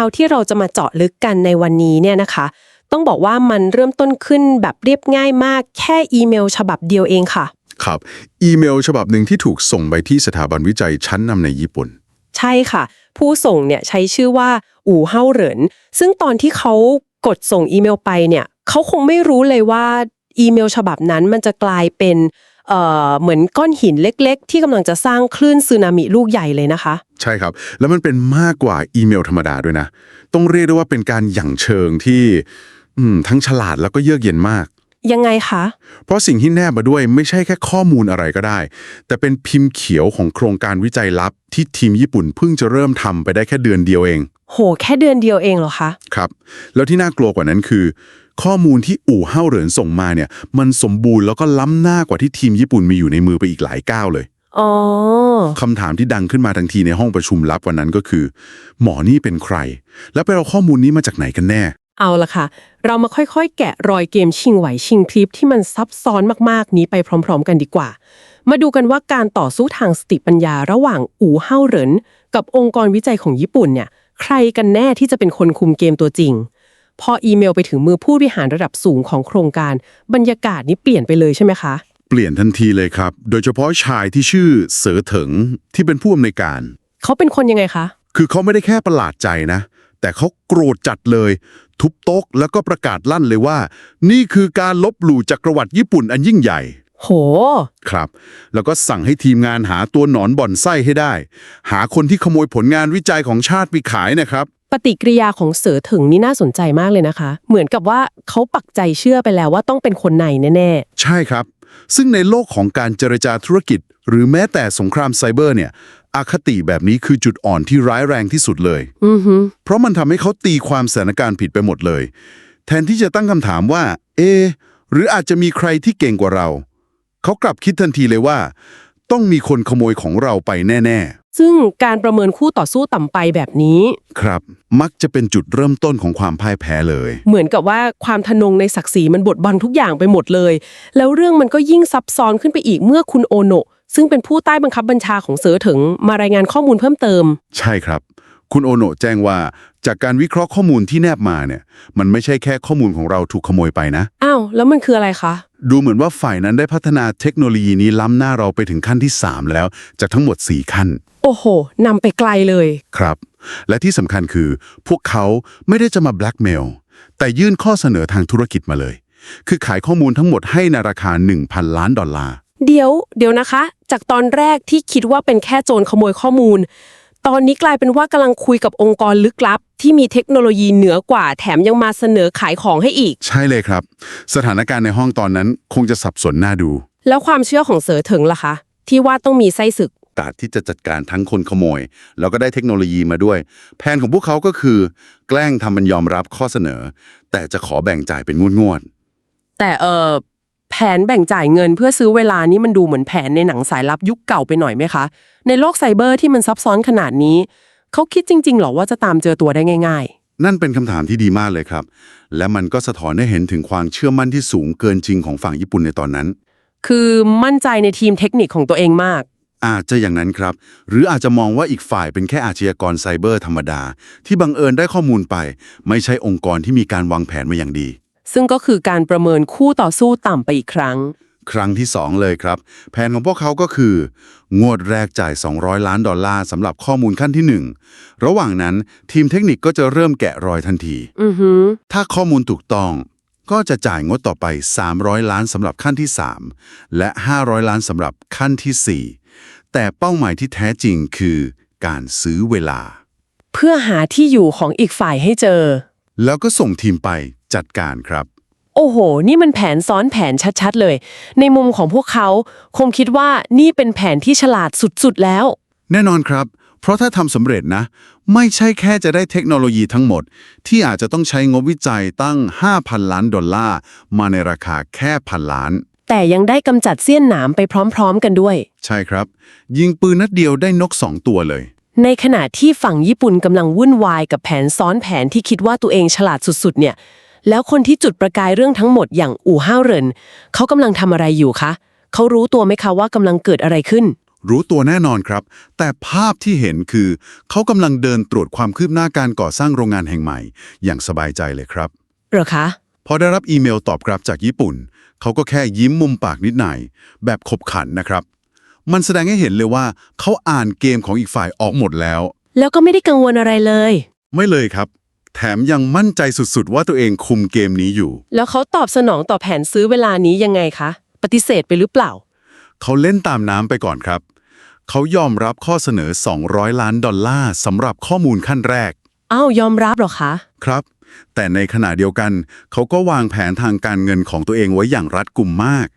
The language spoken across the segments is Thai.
าวที่เราจะมาเจาะลึกกันในวันนี้เนี่ยนะคะ ต้องบอกว่ามันเริ่มต้นขึ้นแบบเรียบง่ายมากแค่อีเมล ฉบับเดียวเองค่ะ ครับ อีเมลฉบับหนึ่งที่ถูกส่งไปที่สถาบันวิจัยชั้นนำในญี่ปุ่น ใช่ค่ะ ผู้ส่งเนี่ยใช้ชื่อว่าอู่เฮาเหรินซึ่งตอนที่เขากดส่งอีเมลไปเนี่ยเขาคงไม่รู้เลยว่าอีเมลฉบับนั้นมันจะกลายเป็น เอ่อเหมือนก้อนหินเล็ก ๆ ที่กำลังจะสร้างคลื่นสึนามิลูกใหญ่เลยนะคะ ใช่ครับ แล้วมันเป็นมากกว่าอีเมลธรรมดาด้วยนะ ต้องเรียกได้ว่าเป็นการหยั่งเชิงที่อืมทั้งฉลาดแล้วก็เยือกเย็นมาก ยังไงคะ เพราะสิ่งที่แนบมาด้วยไม่ใช่แค่ข้อมูลอะไรก็ได้ แต่เป็นพิมพ์เขียวของโครงการวิจัยลับ ที่ทีมญี่ปุ่นเพิ่งจะเริ่มทำไปได้แค่เดือนเดียวเอง โห แค่เดือนเดียวเองเหรอคะ ครับ แล้วที่น่ากลัวกว่านั้นคือ ข้อมูลที่อู่เฮ่าเหรินส่งมาเนี่ย มันสมบูรณ์แล้วก็ล้ำหน้ากว่าที่ทีมญี่ปุ่นมีอยู่ในมือไปอีกหลายก้าวเลยอ๋อคำถามที่ดังขึ้นมาทันทีในห้องประชุมลับวันนั้นก็คือ หมอนี่เป็นใคร แล้วไปเอาข้อมูลนี้มาจากไหนกันแน่ เอาละค่ะ เรามาค่อยๆ แกะรอยเกมชิงไหวชิงพลิบที่มันซับซ้อนมากๆ นี้ไปพร้อม ๆ กันดีกว่า มาดูกันว่าการต่อสู้ทางสติปัญญาระหว่างอู่เฮาเหรินกับองค์กรวิจัยของญี่ปุ่นเนี่ย ใครกันแน่ที่จะเป็นคนคุมเกมตัวจริง พออีเมลไปถึงมือผู้บริหารระดับสูงของโครงการ บรรยากาศนี้เปลี่ยนไปเลยใช่ไหมคะ เปลี่ยนทันทีเลยครับ โดยเฉพาะชายที่ชื่อเสอเถิงที่เป็นผู้อำนวยการ เขาเป็นคนยังไงคะ คือเขาไม่ได้แค่ประหลาดใจนะ แต่เขาโกรธจัดเลย ทุบโต๊ะแล้วก็ประกาศลั่นเลยว่า นี่คือการลบหลู่จักรวรรดิญี่ปุ่นอันยิ่งใหญ่ โห ครับ แล้วก็สั่งให้ทีมงานหาตัวหนอนบ่อนไส้ให้ได้ หาคนที่ขโมยผลงานวิจัยของชาติไปขายนะครับ ปฏิกิริยาของเสือถึงนี่น่าสนใจมากเลยนะคะ เหมือนกับว่าเขาปักใจเชื่อไปแล้วว่าต้องเป็นคนในแน่ใช่ครับ ซึ่งในโลกของการเจรจาธุรกิจ หรือแม้แต่สงครามไซเบอร์เนี่ยอคติแบบนี้คือจุดอ่อนที่ร้ายแรงที่สุดเลย ๆ อือฮึเพราะมันทำให้เขาตีความสถานการณ์ผิดไปหมดเลย แทนที่จะตั้งคำถามว่า เอะหรืออาจจะมีใครที่เก่งกว่าเรา เขากลับคิดทันทีเลยว่า ต้องมีคนขโมยของเราไปแน่ ซึ่งการประเมินคู่ต่อสู้ต่ำไปแบบนี้ๆครับ มักจะเป็นจุดเริ่มต้นของความพ่ายแพ้เลย เหมือนกับว่าความทะนงในศักดิ์ศรีมันบดบังทุกอย่างไปหมดเลย แล้วเรื่องมันก็ยิ่งซับซ้อนขึ้นไปอีกเมื่อคุณโอโนะซึ่งเป็นผู้ใต้บังคับบัญชาของเสือถึงมารายงานข้อมูลเพิ่มเติม ใช่ครับ คุณโอโนะแจ้งว่าจากการวิเคราะห์ข้อมูลที่แนบมาเนี่ยมันไม่ใช่แค่ข้อมูลของเราถูกขโมยไปนะ อ้าว แล้วมันคืออะไรคะ ดูเหมือนว่าฝ่ายนั้นได้พัฒนาเทคโนโลยีนี้ล้ำหน้าเราไปถึงขั้นที่ 3 แล้ว จากทั้งหมด 4 ขั้นโอ้โหนำไปไกลเลย ครับ และที่สำคัญคือ พวกเขาไม่ได้จะมาแบล็กเมลแต่ยื่นข้อเสนอทางธุรกิจมาเลย คือขายข้อมูลทั้งหมดให้ในราคา 1,000 ล้านดอลลาร์ เดี๋ยว เดี๋ยวนะคะ จากตอนแรกที่คิดว่าเป็นแค่โจรขโมยข้อมูล ตอนนี้กลายเป็นว่ากำลังคุยกับองค์กรลึกลับ ที่มีเทคโนโลยีเหนือกว่า แถมยังมาเสนอขายของให้อีก ใช่เลยครับ สถานการณ์ในห้องตอนนั้นคงจะสับสนน่าดู แล้วความเชื่อของเสือถึงล่ะคะ ที่ว่าต้องมีไส้ศึกกาสที่จะจัดการทั้งคนขโมย แล้วก็ได้เทคโนโลยีมาด้วย แผนของพวกเขาก็คือ แกล้งทำมันยอมรับข้อเสนอ แต่จะขอแบ่งจ่ายเป็นงวดแต่เออ แผนแบ่งจ่ายเงินเพื่อซื้อเวลานี่มันดูเหมือนแผนในหนังสายลับยุคเก่าไปหน่อยไหมคะ ในโลกไซเบอร์ที่มันซับซ้อนขนาดนี้ เขาคิดจริงๆหรอว่าจะตามเจอตัวได้ง่าย ๆ นั่นเป็นคำถามที่ดีมากเลยครับ และมันก็สะท้อนให้เห็นถึงความเชื่อมั่นที่สูงเกินจริงของฝั่งญี่ปุ่นในตอนนั้นๆคือมั่นใจในทีมเทคนิคของตัวเองมาก อาจจะอย่างนั้นครับ หรืออาจจะมองว่าอีกฝ่ายเป็นแค่อาชญากรไซเบอร์ธรรมดา ที่บังเอิญได้ข้อมูลไป ไม่ใช่องค์กรที่มีการวางแผนมาอย่างดี ซึ่งก็คือการประเมินคู่ต่อสู้ต่ำไปอีกครั้ง ครั้งที่ 2 เลยครับ แผนของพวกเขาก็คือ งวดแรกจ่าย 200 ล้านดอลลาร์สำหรับข้อมูลขั้นที่ 1 ระหว่างนั้นทีมเทคนิคก็จะเริ่มแกะรอยทันทีอือหือถ้าข้อมูลถูกต้อง ก็จะจ่ายงดต่อไป 300 ล้านสำหรับขั้นที่ 3 และ 500 ล้านสำหรับขั้นทีสี่4 แต่เป้าหมายที่แท้จริงคือ การซื้อเวลา เพื่อหาที่อยู่ของอีกฝ่ายให้เจอ แล้วก็ส่งทีมไปจัดการครับ โอ้โห นี่มันแผนซ้อนแผนชัดๆเลย ในมุมของพวกเขาคงคิดว่านี่เป็นแผนที่ฉลาดสุดๆแล้ว แน่นอนครับ เพราะถ้าทำสำเร็จนะ ไม่ใช่แค่จะได้เทคโนโลยีทั้งหมด ที่อาจจะต้องใช้งบวิจัยตั้ง 5,000 ล้านดอลลาร์ มาในราคาแค่พันล้าน แต่ยังได้กำจัดเสี้ยนหนามไปพร้อมๆกันด้วย ใช่ครับ ยิงปืนนัดเดียวได้นก 2 ตัวเลย ในขณะที่ฝั่งญี่ปุ่นกำลังวุ่นวายกับแผนซ้อนแผนที่คิดว่าตัวเองฉลาดสุดๆเนี่ย แล้วคนที่จุดประกายเรื่องทั้งหมดอย่างอู่ห้าวเหรินเขากำลังทำอะไรอยู่คะเขารู้ตัวไหมคะว่ากำลังเกิดอะไรขึ้น รู้ตัวแน่นอนครับ แต่ภาพที่เห็นคือ เขากำลังเดินตรวจความคืบหน้าการก่อสร้างโรงงานแห่งใหม่ อย่างสบายใจเลยครับเหรอคะพอได้รับอีเมลตอบกลับจากญี่ปุ่น เขาก็แค่ยิ้มมุมปากนิดหน่อยแบบขบขันนะครับ มันแสดงให้เห็นเลยว่าเขาอ่านเกมของอีกฝ่ายออกหมดแล้ว แล้วก็ไม่ได้กังวลอะไรเลย ไม่เลยครับ แถมยังมั่นใจสุดๆ ว่าตัวเองคุมเกมนี้อยู่ แล้วเขาตอบสนองต่อแผนซื้อเวลานี้ยังไงคะ ปฏิเสธไปหรือเปล่า เขาเล่นตามน้ำไปก่อนครับ เขายอมรับข้อเสนอ 200 ล้านดอลลาร์สำหรับข้อมูลขั้นแรก อ้าวยอมรับเหรอคะ ครับ แต่ในขณะเดียวกัน เขาก็วางแผนทางการเงินของตัวเองไว้อย่างรัดกุมมาก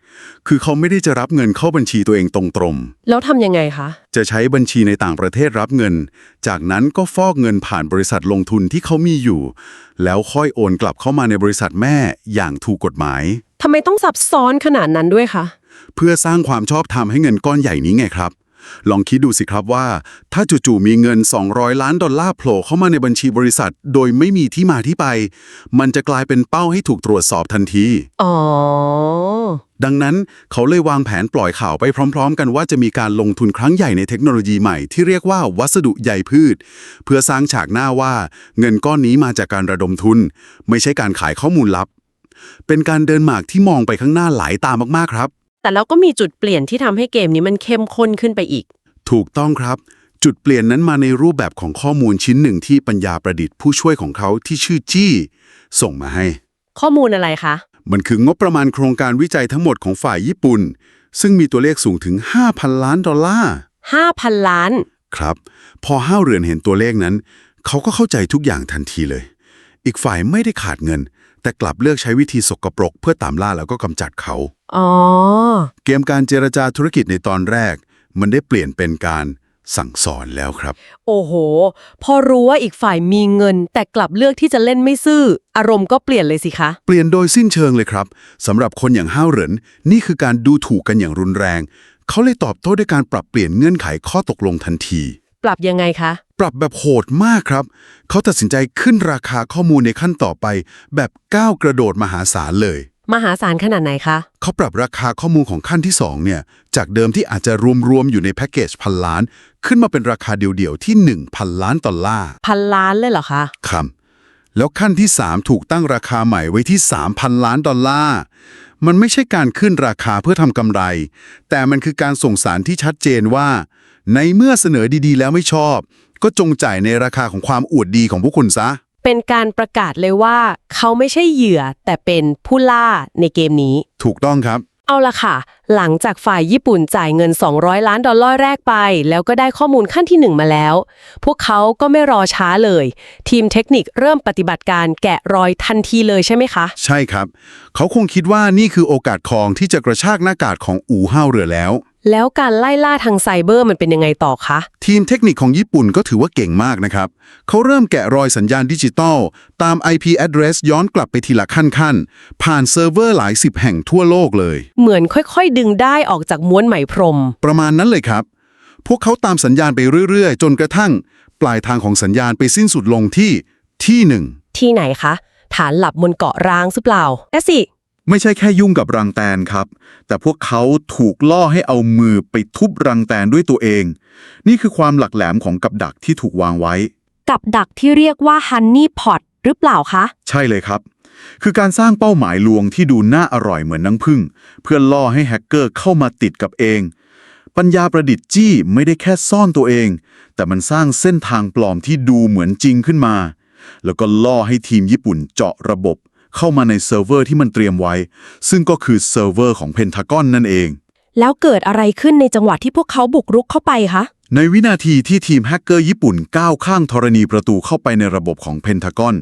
คือเขาไม่ได้จะรับเงินเข้าบัญชีตัวเองตรงๆ แล้วทำยังไงคะ จะใช้บัญชีในต่างประเทศรับเงิน จากนั้นก็ฟอกเงินผ่านบริษัทลงทุนที่เขามีอยู่ แล้วค่อยโอนกลับเข้ามาในบริษัทแม่อย่างถูกกฎหมายทำไมต้องซับซ้อนขนาดนั้นด้วยคะเพื่อสร้างความชอบธรรมให้เงินก้อนใหญ่นี้ไงครับ ลองคิดดูสิครับว่า ถ้าจู่ๆมีเงิน 200 ล้านดอลลาร์โผล่เข้ามาในบัญชีบริษัท โดยไม่มีที่มาที่ไป มันจะกลายเป็นเป้าให้ถูกตรวจสอบทันที อ๋อ ดังนั้นเขาเลยวางแผนปล่อยข่าวไปพร้อม ๆ กันว่าจะมีการลงทุนครั้งใหญ่ในเทคโนโลยีใหม่ที่เรียกว่าวัสดุใยพืช เพื่อสร้างฉากหน้าว่า เงินก้อนนี้มาจากการระดมทุน ไม่ใช่การขายข้อมูลลับ เป็นการเดินหมากที่มองไปข้างหน้าหลายตามากๆครับ แต่แล้วก็มีจุดเปลี่ยนที่ทำให้เกมนี้มันเข้มข้นขึ้นไปอีก ถูกต้องครับ จุดเปลี่ยนนั้นมาในรูปแบบของข้อมูลชิ้นหนึ่งที่ปัญญาประดิษฐ์ผู้ช่วยของเขาที่ชื่อจี้ ส่งมาให้ ข้อมูลอะไรคะ มันคืองบประมาณโครงการวิจัยทั้งหมดของฝ่ายญี่ปุ่น ซึ่งมีตัวเลขสูงถึง 5,000 ล้านดอลลาร์ 5,000 ล้าน ครับ พอห้าวเรือนเห็นตัวเลขนั้น เขาก็เข้าใจทุกอย่างทันทีเลย อีกฝ่ายไม่ได้ขาดเงิน แต่กลับเลือกใช้วิธีสกปรกเพื่อตามล่าแล้วก็กำจัดเขา อ๋อ เกมการเจรจาธุรกิจในตอนแรก มันได้เปลี่ยนเป็นการสั่งสอนแล้วครับ โอ้โห พอรู้ว่าอีกฝ่ายมีเงิน แต่กลับเลือกที่จะเล่นไม่ซื่อ อารมณ์ก็เปลี่ยนเลยสิคะ เปลี่ยนโดยสิ้นเชิงเลยครับสำหรับคนอย่างห้าวเหรินนี่คือการดูถูกกันอย่างรุนแรง เขาเลยตอบโต้ด้วยการปรับเปลี่ยนเงื่อนไขข้อตกลงทันที ปรับยังไงคะ ปรับแบบโหดมากครับ เขาตัดสินใจขึ้นราคาข้อมูลในขั้นต่อไป แบบก้าวกระโดดมหาศาลเลย มหาศาลขนาดไหนคะ เขาปรับราคาข้อมูลของขั้นที่ 2 เนี่ย จากเดิมที่อาจจะรวมๆอยู่ในแพ็กเกจพันล้าน ขึ้นมาเป็นราคาเดี่ยวๆที่ 1,000 ล้านดอลลาร์พันล้านเลยเหรอคะ ครับ แล้วขั้นที่ 3 ถูกตั้งราคาใหม่ไว้ที่ 3,000 ล้านดอลลาร์ มันไม่ใช่การขึ้นราคาเพื่อทำกำไร แต่มันคือการส่งสารที่ชัดเจนว่า ในเมื่อเสนอดีๆ แล้วไม่ชอบ ก็จงจ่ายในราคาของความอวดดีของพวกคุณซะ เป็นการประกาศเลยว่า เขาไม่ใช่เหยื่อแต่เป็นผู้ล่าในเกมนี้ ถูกต้องครับ เอาละค่ะหลังจากฝ่ายญี่ปุ่นจ่ายเงิน 200 ล้านดอลลาร์แรกไป แล้วก็ได้ข้อมูลขั้นที่ 1 มาแล้ว พวกเขาก็ไม่รอช้าเลย ทีมเทคนิคเริ่มปฏิบัติการแกะรอยทันทีเลยใช่ไหมคะ ใช่ครับ เขาคงคิดว่านี่คือโอกาสทองที่จะกระชากหน้ากากของอู่ห้าวเรือแล้ว แล้วการไล่ล่าทางไซเบอร์มันเป็นยังไงต่อคะ ทีมเทคนิคของญี่ปุ่นก็ถือว่าเก่งมากนะครับ เขาเริ่มแกะรอยสัญญาณดิจิตอล ตาม IP address ย้อนกลับไปทีละขั้นๆ ผ่านเซิร์ฟเวอร์หลายสิบแห่งทั่วโลกเลย เหมือนค่อยๆดึงได้ออกจากม้วนไหมพรม ประมาณนั้นเลยครับ พวกเขาตามสัญญาณไปเรื่อย ๆ จนกระทั่ง ปลายทางของสัญญาณไปสิ้นสุดลงที่ที่หนึ่งที่ไหนคะ ฐานหลับบนเกาะร้างหรือเปล่าแอสิ ไม่ใช่แค่ยุ่งกับรังแตนครับ แต่พวกเขาถูกล่อให้เอามือไปทุบรังแตนด้วยตัวเอง นี่คือความหลักแหลมของกับดักที่ถูกวางไว้ กับดักที่เรียกว่าฮันนี่พอตหรือเปล่าคะ ใช่เลยครับ คือการสร้างเป้าหมายลวงที่ดูน่าอร่อยเหมือนน้ำผึ้งเพื่อล่อให้แฮกเกอร์เข้ามาติดกับเอง ปัญญาประดิษฐ์จี้ไม่ได้แค่ซ่อนตัวเอง แต่มันสร้างเส้นทางปลอมที่ดูเหมือนจริงขึ้นมา แล้วก็ล่อให้ทีมญี่ปุ่นเจาะระบบ เข้ามาในเซิร์ฟเวอร์ที่มันเตรียมไว้ ซึ่งก็คือเซิร์ฟเวอร์ของเพนทากอนนั่นเอง แล้วเกิดอะไรขึ้นในจังหวะที่พวกเขาบุกรุกเข้าไปคะ ในวินาทีที่ทีมแฮกเกอร์ญี่ปุ่นก้าวข้างธรณีประตูเข้าไปในระบบของเพนทากอน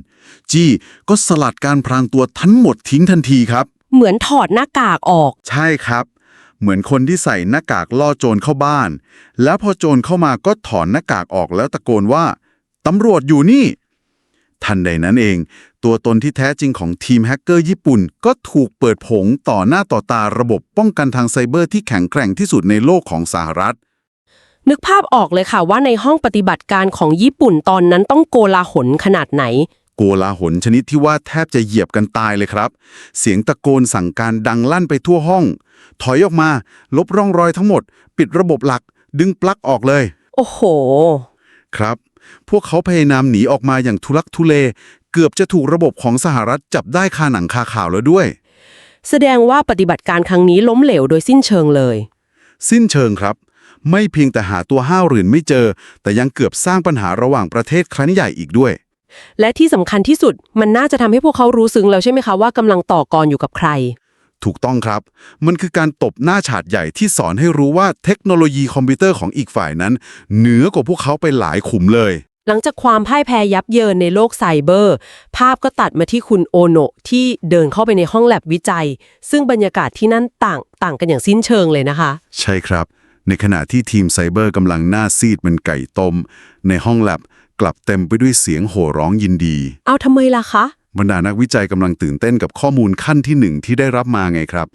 จี้ก็สลัดการพรางตัวทั้งหมดทิ้งทันทีครับ เหมือนถอดหน้ากากออก ใช่ครับ เหมือนคนที่ใส่หน้ากากล่อโจรเข้าบ้าน แล้วพอโจรเข้ามาก็ถอนหน้ากากออกแล้วตะโกนว่าตำรวจอยู่นี่ ทันใดนั้นเอง ตัวตนที่แท้จริงของทีมแฮกเกอร์ญี่ปุ่นก็ถูกเปิดเผงต่อหน้าต่อตาระบบป้องกันทางไซเบอร์ที่แข็งแกร่งที่สุดในโลกของสหรัฐ นึกภาพออกเลยค่ะว่าในห้องปฏิบัติการของญี่ปุ่นตอนนั้นต้องโกลาหลขนาดไหน โกลาหลชนิดที่ว่าแทบจะเหยียบกันตายเลยครับ เสียงตะโกนสั่งการดังลั่นไปทั่วห้อง ถอยออกมา ลบร่องรอยทั้งหมด ปิดระบบหลัก ดึงปลั๊กออกเลย โอ้โห ครับ พวกเขาพยายามหนีออกมาอย่างทุลักทุเล เกือบจะถูกระบบของสหรัฐจับได้คาหนังคาข่าวแล้วด้วย แสดงว่าปฏิบัติการครั้งนี้ล้มเหลวโดยสิ้นเชิงเลย สิ้นเชิงครับ ไม่เพียงแต่หาตัวห้าวหรื่นไม่เจอ แต่ยังเกือบสร้างปัญหาระหว่างประเทศครั้งใหญ่อีกด้วย และที่สำคัญที่สุดมันน่าจะทำให้พวกเขารู้ซึ้งแล้วใช่ไหมคะว่ากำลังต่อกรอยู่กับใคร ถูกต้องครับ มันคือการตบหน้าฉาดใหญ่ที่สอนให้รู้ว่าเทคโนโลยีคอมพิวเตอร์ของอีกฝ่ายนั้น เหนือกว่าพวกเขาไปหลายขุมเลย หลังจากความพ่ายแพ้ยับเยินในโลกไซเบอร์ ภาพก็ตัดมาที่คุณโอโนะที่เดินเข้าไปในห้องแลบวิจัย ซึ่งบรรยากาศที่นั่นต่างต่างกันอย่างสิ้นเชิงเลยนะคะ ใช่ครับ ในขณะที่ทีมไซเบอร์กำลังหน้าซีดเหมันไก่ต้ม ในห้องแลบกลับเต็มไปด้วยเสียงโห่ร้องยินดี เอาทำไมล่ะคะ บรรดานักวิจัยกำลังตื่นเต้นกับข้อมูลขั้นที่หนึ่งที่ได้รับมาไงครับ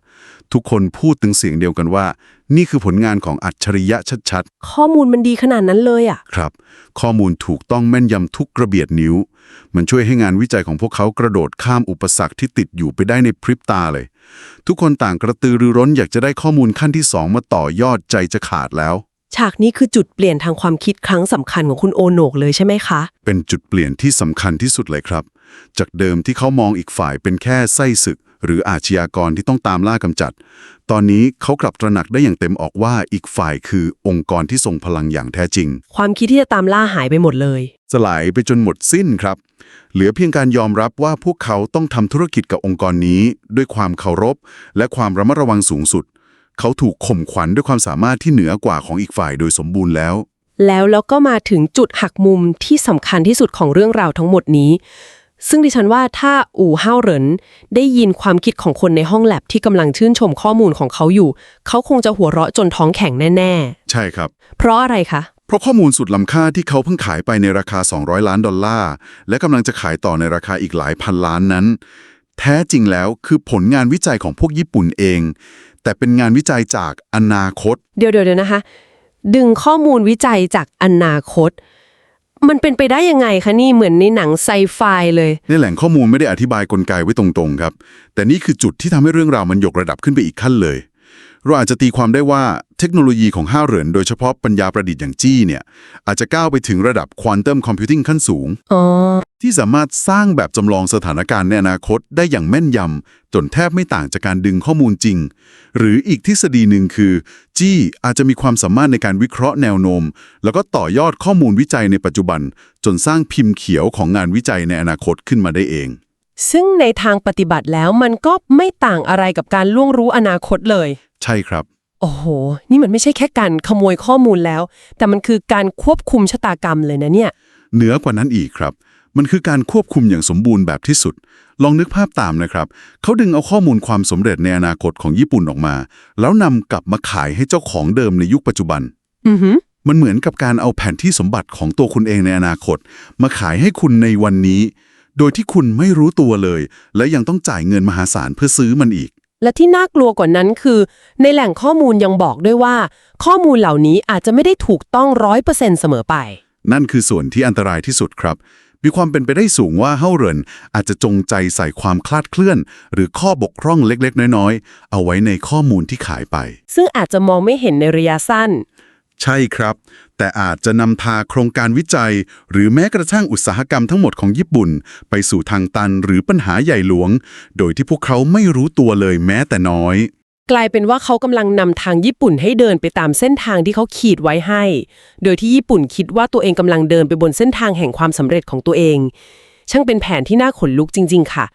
ทุกคนพูดถึงเสียงเดียวกันว่า นี่คือผลงานของอัจฉริยะชัดข้อมูลมันดีขนาดนั้นเลยอะๆครับ ข้อมูลถูกต้องแม่นยำทุกกระเบียดนิ้ว มันช่วยให้งานวิจัยของพวกเขากระโดดข้ามอุปสรรคที่ติดอยู่ไปได้ในพริบตาเลย ทุกคนต่างกระตือรือร้นอยากจะได้ข้อมูลขั้นที่สองมาต่อยอดใจจะขาดแล้วฉากนี้คือจุดเปลี่ยนทางความคิดครั้งสำคัญของคุณโอโหนกเลยใช่ไหมคะ เป็นจุดเปลี่ยนที่สำคัญที่สุดเลยครับ จากเดิมที่เขามองอีกฝ่ายเป็นแค่ไส้ศึก หรืออาชญากรที่ต้องตามล่ากำจัด ตอนนี้เขากลับตระหนักได้อย่างเต็มออกว่าอีกฝ่ายคือองค์กรที่ทรงพลังอย่างแท้จริง ความคิดที่จะตามล่าหายไปหมดเลย สลายไปจนหมดสิ้นครับ เหลือเพียงการยอมรับว่าพวกเขาต้องทำธุรกิจกับองค์กรนี้ ด้วยความเคารพ และความระมัดระวังสูงสุด เขาถูกข่มขวัญด้วยความสามารถที่เหนือกว่าของอีกฝ่ายโดยสมบูรณ์แล้วแล้วแล้วก็มาถึงจุดหักมุมที่สำคัญที่สุดของเรื่องราวทั้งหมดนี้ ซึ่งดิฉันว่าถ้าอู่เฮาเหรินได้ยินความคิดของคนในห้องแลบที่กำลังชื่นชมข้อมูลของเขาอยู่ เขาคงจะหัวเราะจนท้องแข็งแน่ ใช่ครับ ๆ เพราะอะไรคะ เพราะข้อมูลสุดล้ำค่าที่เขาเพิ่งขายไปในราคา 200 ล้านดอลลาร์ และกำลังจะขายต่อในราคาอีกหลายพันล้านนั้น แท้จริงแล้วคือผลงานวิจัยของพวกญี่ปุ่นเอง แต่เป็นงานวิจัยจากอนาคต เดี๋ยวเดี๋ยวเดี๋ยวนะคะ ดึงข้อมูลวิจัยจากอนาคต มันเป็นไปได้ยังไงคะนี่เหมือนในหนังไซไฟเลย ในแหล่งข้อมูลไม่ได้อธิบายกลไกไว้ตรงๆครับ แต่นี่คือจุดที่ทำให้เรื่องราวมันยกระดับขึ้นไปอีกขั้นเลย เราอาจจะตีความได้ว่าเทคโนโลยีของห้าเหรินโดยเฉพาะปัญญาประดิษฐ์อย่างจี้เนี่ย อาจจะก้าวไปถึงระดับควอนตัมคอมพิวติ้งขั้นสูง ที่สามารถสร้างแบบจำลองสถานการณ์ในอนาคตได้อย่างแม่นยำจนแทบไม่ต่างจากการดึงข้อมูลจริง หรืออีกทฤษฎีหนึ่งคือ จี้อาจจะมีความสามารถในการวิเคราะห์แนวโน้มแล้วก็ต่อยอดข้อมูลวิจัยในปัจจุบัน จนสร้างพิมพ์เขียวของงานวิจัยในอนาคตขึ้นมาได้เอง ซึ่งในทางปฏิบัติแล้วมันก็ไม่ต่างอะไรกับการล่วงรู้อนาคตเลย ใช่ครับ โอ้โห นี่มันไม่ใช่แค่การขโมยข้อมูลแล้ว แต่มันคือการควบคุมชะตากรรมเลยนะเนี่ย เหนือกว่านั้นอีกครับ มันคือการควบคุมอย่างสมบูรณ์แบบที่สุด ลองนึกภาพตามนะครับ เขาดึงเอาข้อมูลความสำเร็จในอนาคตของญี่ปุ่นออกมา แล้วนำกลับมาขายให้เจ้าของเดิมในยุคปัจจุบัน อือหือมันเหมือนกับการเอาแผนที่สมบัติของตัวคุณเองในอนาคต มาขายให้คุณในวันนี้ โดยที่คุณไม่รู้ตัวเลย และยังต้องจ่ายเงินมหาศาลเพื่อซื้อมันอีก และที่น่ากลัวกว่านั้นคือ ในแหล่งข้อมูลยังบอกด้วยว่า ข้อมูลเหล่านี้อาจจะไม่ได้ถูกต้องร้อยเปอร์เซ็นต์เสมอไป นั่นคือส่วนที่อันตรายที่สุดครับ มีความเป็นไปได้สูงว่าเฮาเหรินอาจจะจงใจใส่ความคลาดเคลื่อน หรือข้อบกพร่องเล็กๆ น้อยๆ เอาไว้ในข้อมูลที่ขายไป ซึ่งอาจจะมองไม่เห็นในระยะสั้น ใช่ครับ แต่อาจจะนำพาโครงการวิจัย หรือแม้กระทั่งอุตสาหกรรมทั้งหมดของญี่ปุ่น ไปสู่ทางตันหรือปัญหาใหญ่หลวง โดยที่พวกเขาไม่รู้ตัวเลยแม้แต่น้อย กลายเป็นว่าเขากำลังนำทางญี่ปุ่นให้เดินไปตามเส้นทางที่เขาขีดไว้ให้ โดยที่ญี่ปุ่นคิดว่าตัวเองกำลังเดินไปบนเส้นทางแห่งความสำเร็จของตัวเอง ช่างเป็นแผนที่น่าขนลุกจริง ๆ ค่ะ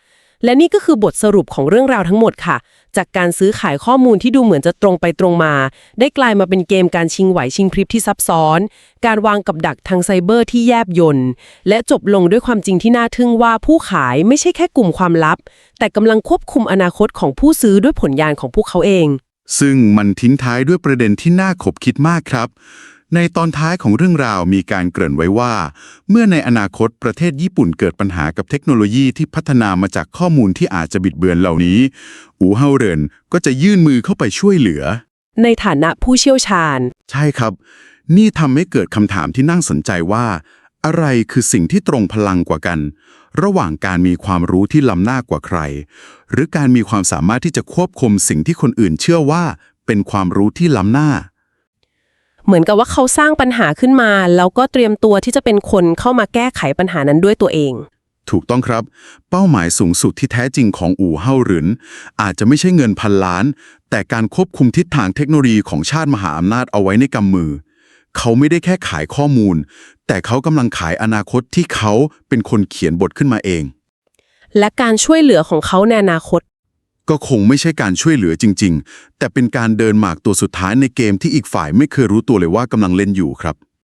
และนี่ก็คือบทสรุปของเรื่องราวทั้งหมดค่ะ จากการซื้อขายข้อมูลที่ดูเหมือนจะตรงไปตรงมา ได้กลายมาเป็นเกมการชิงไหวชิงพริบที่ซับซ้อน การวางกับดักทางไซเบอร์ที่แยบยนต์และจบลงด้วยความจริงที่น่าทึ่งว่าผู้ขายไม่ใช่แค่กลุ่มความลับ แต่กำลังควบคุมอนาคตของผู้ซื้อด้วยผลงานของพวกเขาเอง ซึ่งมันทิ้งท้ายด้วยประเด็นที่น่าขบคิดมากครับ ในตอนท้ายของเรื่องราวมีการเกริ่นไว้ว่า เมื่อในอนาคตประเทศญี่ปุ่นเกิดปัญหากับเทคโนโลยีที่พัฒนามาจากข้อมูลที่อาจจะบิดเบือนเหล่านี้ อูเฮาเหรินก็จะยื่นมือเข้าไปช่วยเหลือ ในฐานะผู้เชี่ยวชาญ ใช่ครับ นี่ทำให้เกิดคำถามที่น่าสนใจว่า อะไรคือสิ่งที่ตรงพลังกว่ากัน ระหว่างการมีความรู้ที่ล้ำหน้ากว่าใคร หรือการมีความสามารถที่จะควบคุมสิ่งที่คนอื่นเชื่อว่า เป็นความรู้ที่ล้ำหน้า เหมือนกับว่าเขาสร้างปัญหาขึ้นมา แล้วก็เตรียมตัวที่จะเป็นคนเข้ามาแก้ไขปัญหานั้นด้วยตัวเอง ถูกต้องครับ เป้าหมายสูงสุดที่แท้จริงของอู่เฮาหรินอาจจะไม่ใช่เงินพันล้าน แต่การควบคุมทิศทางเทคโนโลยีของชาติมหาอำนาจเอาไว้ในกำมือ เขาไม่ได้แค่ขายข้อมูล แต่เขากำลังขายอนาคตที่เขาเป็นคนเขียนบทขึ้นมาเอง และการช่วยเหลือของเขาในอนาคต ก็คงไม่ใช่การช่วยเหลือจริง ๆ แต่เป็นการเดินหมากตัวสุดท้ายในเกมที่อีกฝ่ายไม่เคยรู้ตัวเลยว่ากำลังเล่นอยู่ครับ